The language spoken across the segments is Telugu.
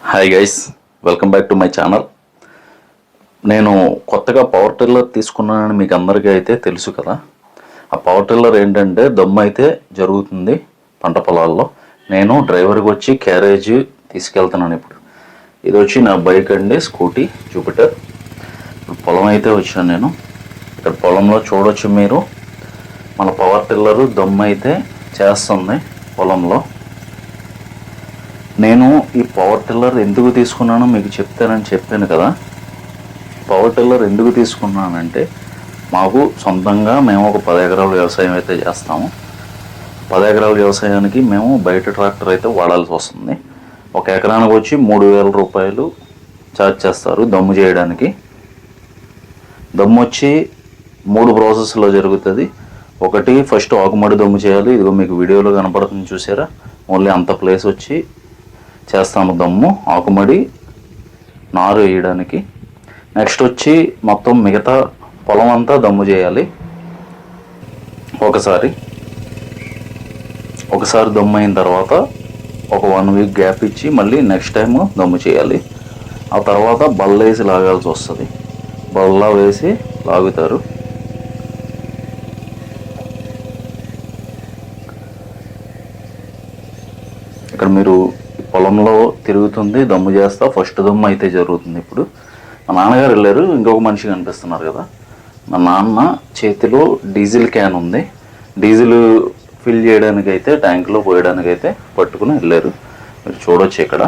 Hi guys welcome back to my channel నేను కొత్తగా పవర్ టిల్లర్ తీసుకున్నానని మీకు అందరికీ అయితే తెలుసు కదా. ఆ పవర్ టిల్లర్ ఏంటంటే దమ్ము అయితే జరుగుతుంది పంట పొలాల్లో. నేను డ్రైవర్కి వచ్చి క్యారేజ్ తీసుకెళ్తున్నాను ఇప్పుడు. ఇది వచ్చి నా బైక్ అండి స్కూటీ జూపిటర్ ఇప్పుడు పొలం అయితే వచ్చాను నేను. ఇక్కడ పొలంలో చూడొచ్చు మీరు. మన పవర్ టిల్లరు దమ్ము అయితే చేస్తుంది పొలంలో. నేను ఈ పవర్ టిల్లర్ ఎందుకు తీసుకున్నానో మీకు చెప్తానని చెప్పాను కదా. పవర్ టిల్లర్ ఎందుకు తీసుకున్నానంటే మాకు సొంతంగా మేము ఒక పది ఎకరాల వ్యవసాయం అయితే చేస్తాము. పది ఎకరాల వ్యవసాయానికి మేము బయట ట్రాక్టర్ అయితే వాడాల్సి వస్తుంది. ఒక ఎకరానికి వచ్చి మూడు వేల రూపాయలు ఛార్జ్ చేస్తారు దమ్ము చేయడానికి. దమ్ము వచ్చి మూడు ప్రాసెస్లో జరుగుతుంది. ఒకటి ఫస్ట్ ఆకుమడి దమ్ము చేయాలి. ఇదిగో మీకు వీడియోలో కనపడుతుంది చూసారా? ఓన్లీ అంత ప్లేస్ వచ్చి చేస్తాము దమ్ము ఆకుమడి నారు వేయడానికి. నెక్స్ట్ వచ్చి మొత్తం మిగతా పొలం అంతా దమ్ము చేయాలి. ఒకసారి. ఒకసారి దమ్ము అయిన తర్వాత ఒక వన్ వీక్ గ్యాప్ ఇచ్చి మళ్ళీ నెక్స్ట్ టైం దమ్ము చేయాలి. ఆ తర్వాత బల్ల వేసి లాగాల్సి వస్తుంది. బల్ల వేసి లాగుతారు. ఇక్కడ మీరు పొలంలో తిరుగుతుంది దమ్ము చేస్తా ఫస్ట్ దమ్ము అయితే జరుగుతుంది ఇప్పుడు. మా నాన్నగారు వెళ్ళారు ఇంకొక మనిషి కనిపిస్తున్నారు కదా. మా నాన్న చేతిలో డీజిల్ క్యాన్ ఉంది. డీజిల్ ఫిల్ చేయడానికి అయితే ట్యాంక్లో పోయడానికి అయితే పట్టుకుని వెళ్ళారు. మీరు చూడొచ్చు ఇక్కడ.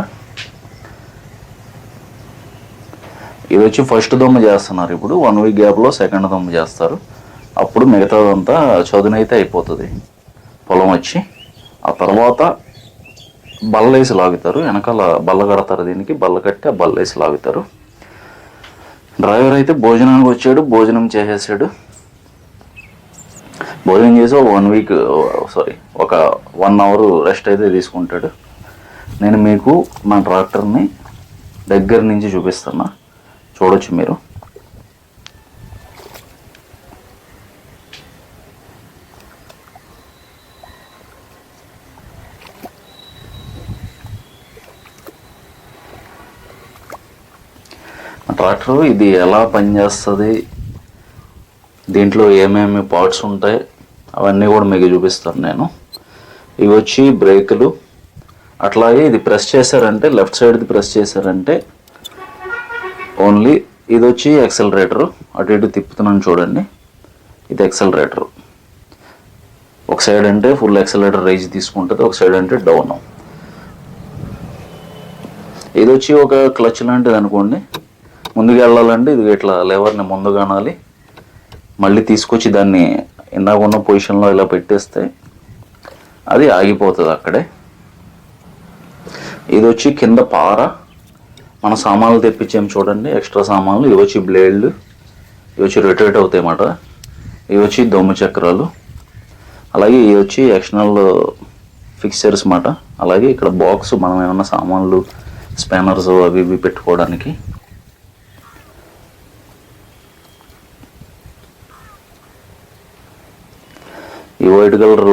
ఇది వచ్చి ఫస్ట్ దొమ్మ చేస్తున్నారు ఇప్పుడు. వన్ వీక్ గ్యాప్లో సెకండ్ దొమ్మ చేస్తారు. అప్పుడు మిగతాదంతా చదునైతే అయిపోతుంది. పొలం వచ్చి ఆ తర్వాత బల్లేసి లాగుతారు. వెనకాల బల్ల కడతారు దీనికి. బల్ల కట్టి ఆ బల్లేసి లాగుతారు. డ్రైవర్ అయితే భోజనానికి వచ్చాడు. భోజనం చేసేసాడు. భోజనం చేసి ఒక వన్ వీక్ సారీ ఒక వన్ అవర్ రెస్ట్ అయితే తీసుకుంటాడు. నేను మీకు మా ట్రాక్టర్ని దగ్గర నుంచి చూపిస్తున్నా. చూడొచ్చు మీరు. ట్రాక్టర్ ఇది ఎలా పనిచేస్తుంది దీంట్లో ఏమేమి పార్ట్స్ ఉంటాయి అవన్నీ కూడా మీకు చూపిస్తాను నేను. ఇవి వచ్చి బ్రేకులు. అట్లాగే ఇది ప్రెస్ చేశారంటే లెఫ్ట్ సైడ్ది ప్రెస్ చేశారంటే ఓన్లీ ఇది వచ్చి ఎక్సలరేటరు అటు ఇటు తిప్పుతున్నాను చూడండి ఇది ఎక్సలరేటరు ఒక సైడ్ అంటే ఫుల్ యాక్సలరేటర్ రైజ్ తీసుకుంటుంది ఒక సైడ్ అంటే డౌన్. ఇది వచ్చి ఒక క్లచ్ లాంటిది అనుకోండి ముందుకు వెళ్ళాలంటే ఇది ఇట్లా లేవర్ని ముందు కానాలి మళ్ళీ తీసుకొచ్చి దాన్ని ఇందాక ఉన్న పొజిషన్లో ఇలా పెట్టేస్తే అది ఆగిపోతుంది అక్కడే. ఇది వచ్చి కింద పార. మన సామాన్లు తెప్పించాం చూడండి. ఎక్స్ట్రా సామాన్లు. ఇవి వచ్చి బ్లేడ్లు. ఇవి వచ్చి రొటేట్ అవుతాయి అన్నమాట. ఇవి వచ్చి దొమ్ము చక్రాలు. అలాగే ఇవి వచ్చి ఎక్స్టర్నల్ ఫిక్చర్స్ మాట అలాగే ఇక్కడ బాక్స్ మనం ఏమైనా సామాన్లు స్పానర్స్ అవి ఇవి పెట్టుకోవడానికి ఈ వైట్ కలర్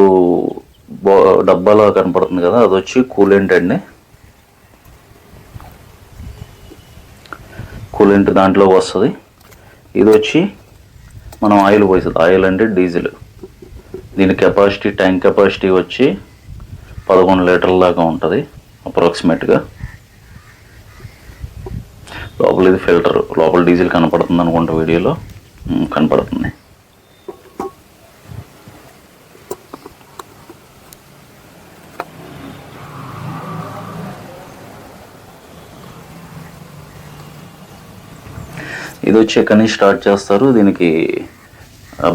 డబ్బాలో కనపడుతుంది కదా అది వచ్చి కూలెంట్ అండి. కూలెంట్ దాంట్లో వస్తుంది. ఇది వచ్చి మనం ఆయిల్ పోస్తుంది ఆయిల్ అంటే డీజిల్. దీని కెపాసిటీ ట్యాంక్ కెపాసిటీ వచ్చి పదకొండు లీటర్ల దాకా ఉంటుంది అప్రాక్సిమేట్గా. లోపల ఇది ఫిల్టర్. లోపల డీజిల్ కనపడుతుంది అనుకుంటా వీడియోలో కనపడుతుంది. ఇది వచ్చి ఎక్కడి నుంచి స్టార్ట్ చేస్తారు దీనికి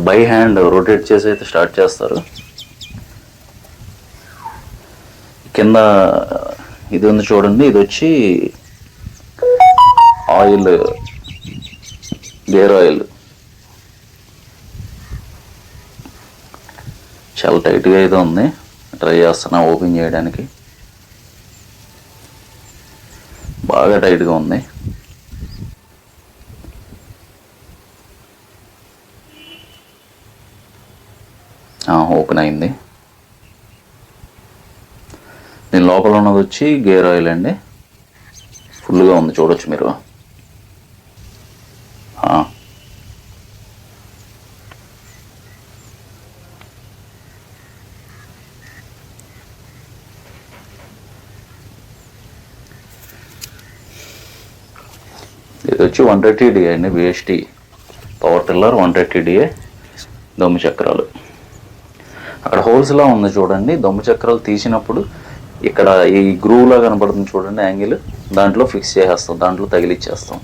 బై హ్యాండ్ రొటేట్ చేసి అయితే స్టార్ట్ చేస్తారు. కింద ఇది ఉంది చూడండి ఇది వచ్చి ఆయిల్ గేర్ ఆయిల్. చాలా టైట్గా అయితే ఉంది ట్రై చేస్తున్నా ఓపెన్ చేయడానికి. బాగా టైట్గా ఉంది. ఓపెన్ అయింది. దీని లోపల ఉన్నది వచ్చి గేర్ ఆయిల్ అండి. ఫుల్గా ఉంది చూడొచ్చు మీరు. ఇది వచ్చి వన్ థర్టీ డిఏ అండి BST power tiller one thirty DA దొమ్మి చక్రాలు. అక్కడ హోల్స్లా ఉంది చూడండి. దొమ్ము చక్రాలు తీసినప్పుడు ఇక్కడ ఈ గ్రూవ్లా కనబడుతుంది చూడండి యాంగిల్ దాంట్లో ఫిక్స్ చేసేస్తాం. దాంట్లో తగిలిచ్చేస్తాం.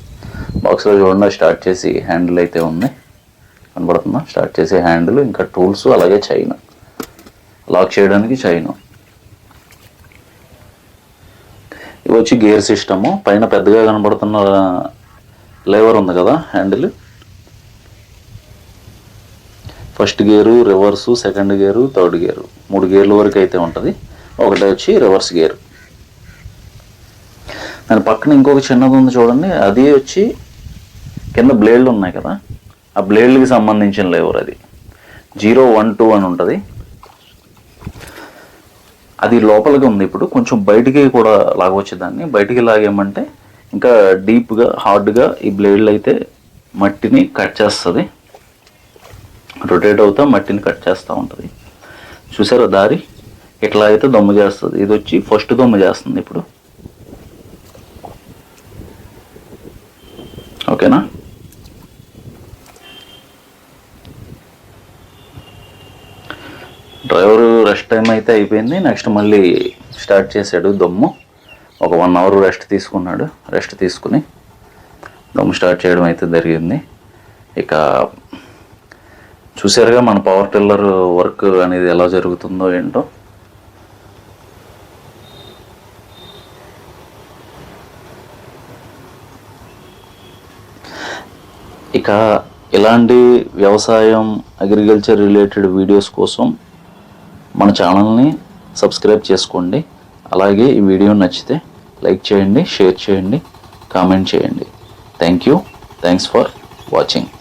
బాక్స్లో చూడండి స్టార్ట్ చేసి హ్యాండిల్ అయితే ఉంది. కనబడుతుందా? స్టార్ట్ చేసే హ్యాండిల్ ఇంకా టూల్స్ అలాగే చైన్ లాక్ చేయడానికి చైన్ ఇవి వచ్చి గేర్ సిస్టము పైన పెద్దగా కనబడుతున్న లేవర్ ఉంది కదా handle first gear reverse second gear third gear. మూడు గేర్ల వరకు అయితే ఉంటుంది. ఒకటి వచ్చి రివర్స్ గేర్. దాని పక్కన ఇంకొక చిన్నది ఉంది చూడండి. అది వచ్చి కింద బ్లేడ్లు ఉన్నాయి కదా. ఆ బ్లేడ్లకి సంబంధించిన లేవర్ అది. జీరో వన్ టూ అని ఉంటుంది. అది లోపలికి ఉంది ఇప్పుడు. కొంచెం బయటికి కూడా లాగవచ్చు దాన్ని. బయటికి లాగేమంటే ఇంకా డీప్గా హార్డ్గా ఈ బ్లేడ్లు అయితే మట్టిని కట్ చేస్తుంది. రొటేట్ అవుతా మట్టిని కట్ చేస్తూ ఉంటుంది. చూసారా దారి? ఇట్లా అయితే దమ్ము చేస్తుంది. ఇది వచ్చి ఫస్ట్ దమ్ము చేస్తుంది ఇప్పుడు. ఓకేనా డ్రైవర్ రెస్ట్ టైం అయితే అయిపోయింది. నెక్స్ట్ మళ్ళీ స్టార్ట్ చేశాడు దమ్ము. ఒక వన్ అవర్ రెస్ట్ తీసుకున్నాడు. రెస్ట్ తీసుకుని దమ్ము స్టార్ట్ చేయడం అయితే జరిగింది. ఇక చూసారుగా మన పవర్ టిల్లర్ వర్క్ అనేది ఎలా జరుగుతుందో ఏంటో. ఇక ఇలాంటి వ్యవసాయం అగ్రికల్చర్ రిలేటెడ్ వీడియోస్ కోసం మన ఛానల్ని సబ్స్క్రైబ్ చేసుకోండి. అలాగే ఈ వీడియో నచ్చితే లైక్ చేయండి షేర్ చేయండి కామెంట్ చేయండి. Thank you thanks for watching